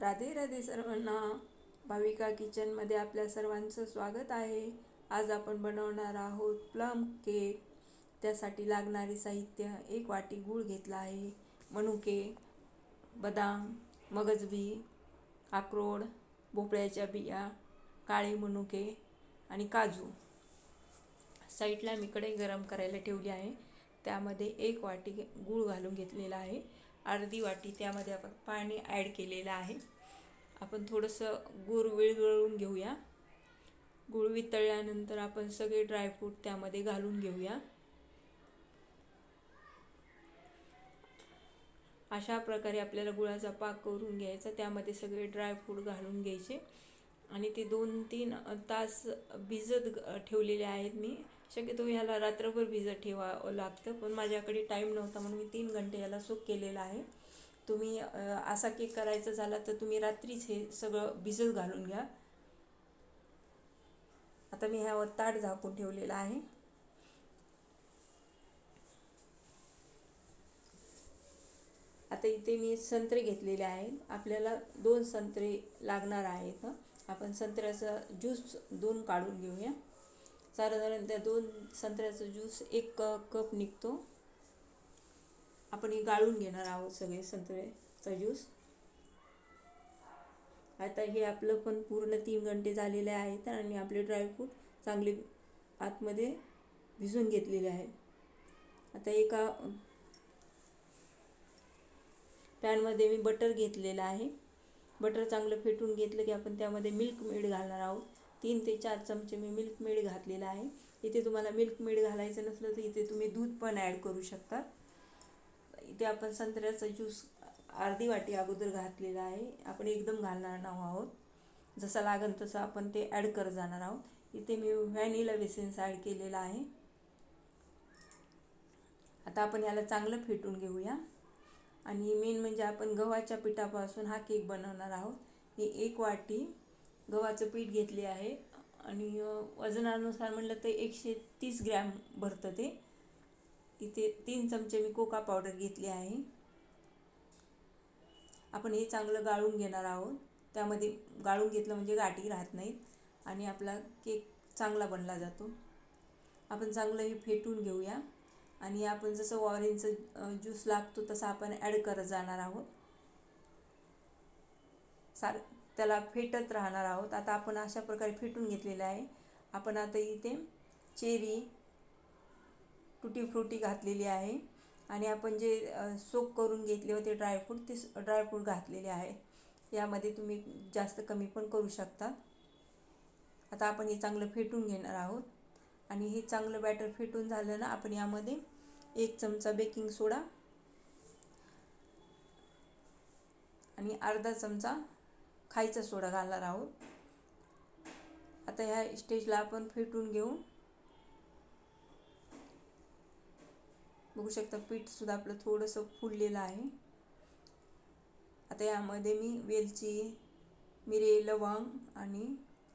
राधे राधे सर्वांना. भाविका किचनमध्ये आपल्या सर्वांचं स्वागत आहे. आज आपण बनवणार आहोत प्लम केक. त्यासाठी लागणारे साहित्य एक वाटी गूळ घेतला आहे. मनुके बदाम मगजबी अक्रोड भोपळ्याच्या बिया काळे मनुके आणि काजू. साईडला मी कढई गरम करायला ठेवली आहे. त्यामध्ये एक वाटी गूळ घालून घेतलेला आहे. अर्धी वाटी त्यामध्ये आपण पाणी ॲड केलेलं आहे. आपण थोडंसं गूळ विरघळून घेऊया. गूळ वितळल्यानंतर आपण सगळे ड्रायफ्रूट त्यामध्ये घालून घेऊया. अशा प्रकारे आपल्याला गुळाचा पाक करून घ्यायचा. त्यामध्ये सगळे ड्रायफ्रूट घालून घ्यायचे. आणि ते दोन तीन तास भिजत ठेवलेले आहेत मी. शक्यतो ह्याला रात्रभर भिजत ठेवावं लागतं. पण माझ्याकडे टाईम नव्हता म्हणून मी तीन घंटे याला सूक केलेला आहे. तुम्ही असा केक करायचा झाला तर तुम्ही रात्रीच हे सगळं भिजत घालून घ्या. आता मी ह्यावर ताट झाकून ठेवलेला आहे. आता इथे मी संत्रे घेतलेले आहेत. आपल्याला दोन संत्रे लागणार आहेत. आपण संत्र्याचा ज्यूस दोन काढून घेऊया. साधारण त्या दोन संत्र्याचा ज्यूस एक कप निघतो. आपण हे गाळून घेणार आहोत सगळे संत्र्याचा ज्यूस. आता हे आपलं पण पूर्ण तीन घंटे झालेले आहेत आणि आपले ड्रायफ्रूट चांगले आतमध्ये भिजून घेतलेले आहेत. आता एका पॅनमध्ये मी बटर घेतलेलं आहे. बटर चांगलं फेटून घेतलं की आपण त्यामध्ये मिल्क मेड घालणार आहोत. तीन ते चार चमचे मी मिल्क मेड घातलेला आहे. इथे तुम्हाला मिल्क मेड घालायचं नसलं तर इथे तुम्ही दूध पण ॲड करू शकता. इथे आपण संत्र्याचा ज्यूस अर्धी वाटी अगोदर घातलेला आहे. आपण एकदम घालणार आहोत. जसं लागेल तसं आपण ते ॲड करत जाणार आहोत. इथे मी व्हॅनिला वेसेन्स ॲड केलेला आहे. आता आपण ह्याला चांगलं फेटून घेऊया. आणि मेन म्हणजे आपण गव्हाच्या पिठापासून हा केक बनवणार आहोत. ही एक वाटी गव्हाचं पीठ घेतले आहे. आणि वजनानुसार म्हटलं तर एकशे तीस ग्रॅम भरतं ते. इथे तीन चमचे मी कोका पावडर घेतली आहे. आपण हे चांगलं गाळून घेणार आहोत. त्यामध्ये गाळून घेतलं म्हणजे गाठी राहत नाहीत आणि आपला केक चांगला बनला जातो. आपण चांगलं हे फेटून घेऊया. आणि आपण जसं ऑरेंजचं ज्यूस लागतो तसं आपण ॲड करत जाणार आहोत. सार त्याला फेटत राहणार आहोत. आता आपण अशा प्रकारे फेटून घेतलेलं आहे. आपण आता इथे चेरी टुटी फ्रुटी घातलेली आहे. आणि आपण जे सोक करून घेतले होते ड्रायफ्रूट ते ड्रायफ्रूट घातलेले आहे. यामध्ये तुम्ही जास्त कमी पण करू शकता. आता आपण हे चांगलं फेटून घेणार आहोत. आणि हे चांगलं बॅटर फेटून झालं ना आपण यामध्ये एक चमचा बेकिंग सोडा. आणि अर्धा चमचा खायचा सोडा घालणार आहोत. आता ह्या स्टेजला आपण फेटून घेऊ. बघू शकता पीठसुद्धा आपलं थोडंसं फुललेलं आहे. आता यामध्ये मी वेलची मिरे लवंग आणि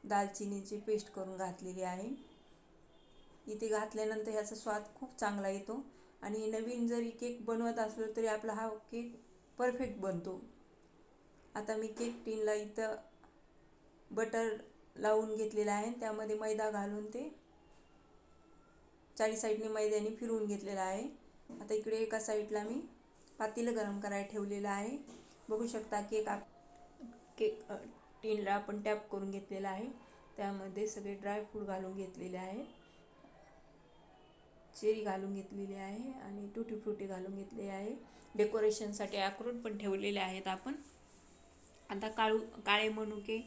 दालचिनीची पेस्ट करून घातलेली आहे. इथे घातल्यानंतर ह्याचा स्वाद खूप चांगला येतो आणि नवीन जरी केक बनवत असलो तरी आपला हा केक परफेक्ट बनतो. आता मी केक टीनला इथं बटर लावून घेतलेलं आहे. त्यामध्ये मैदा घालून ते चारी साईडने मैद्याने फिरवून घेतलेलं आहे. आता इकडे एका साईडला मी पातेलं गरम करायला ठेवलेलं आहे. बघू शकता केक आप केक टीनला आपण टॅप करून घेतलेला आहे. त्यामध्ये सगळे ड्रायफ्रूट घालून घेतलेले आहे. चेरी घालून घेतलेली आहे आणि टुटी फ्रुटी घालून घेतली आहे. डेकोरेशनसाठी अक्रोड पण ठेवलेले आहेत आपण. आता काळू काळे मनुके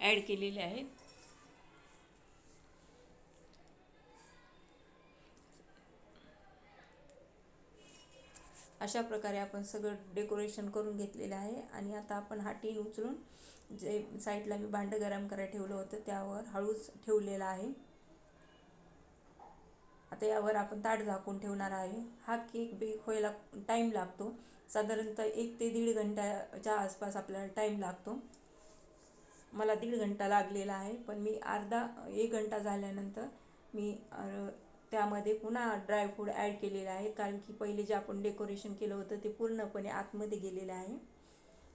ॲड केलेले आहेत. अशा प्रकारे आपण सगळं डेकोरेशन करून घेतलेलं आहे. आणि आता आपण हा टीन उचलून जे साईडला मी भांडं गरम करायला ठेवलं होतं त्यावर हळूच ठेवलेला आहे. आता यावर आपण ताट झाकून ठेवणार आहे. हा केक बेक व्हायला टाईम लागतो. साधारणतः एक ते दीड घंट्याच्या आसपास आपल्याला टाईम लागतो. मला दीड घंटा लागलेला आहे पण मी अर्धा एक घंटा झाल्यानंतर मी त्यामध्ये पुन्हा ड्रायफ्रूट ॲड केलेले आहेत कारण की पहिले जे आपण डेकोरेशन केलं होतं ते पूर्णपणे आतमध्ये गेलेलं आहे.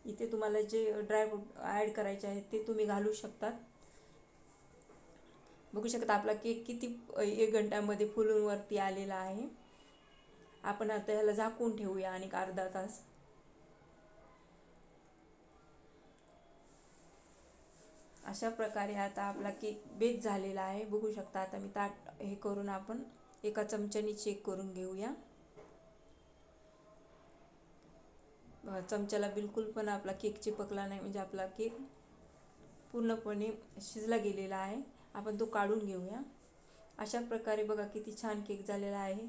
इथे तुम्हाला जे ड्रायफ्रूट ॲड करायचे आहेत ते तुम्ही घालू शकतात. बघू शकता आपला केक किती एक घंट्यामध्ये फुलून वरती आलेला आहे. आपण आता ह्याला झाकून ठेवूया आणि अर्धा तास. अशा प्रकारे आता आपला केक बेक झालेला आहे. बघू शकता आता मी ताट हे करून आपण एका चमच्याने चेक करून घेऊया. चमच्याला बिलकुल पण आपला केक चिपकला नाही म्हणजे आपला केक पूर्णपणे शिजला गेलेला आहे. आपण तो काढून घेऊया. अशा प्रकारे बघा किती छान केक झालेला आहे.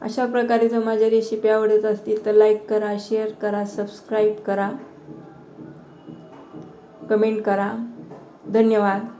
अशा प्रकारे जर माझ्या रेसिपी आवडत असतील तर लाईक करा शेअर करा सबस्क्राईब करा. कमेंट करा. धन्यवाद.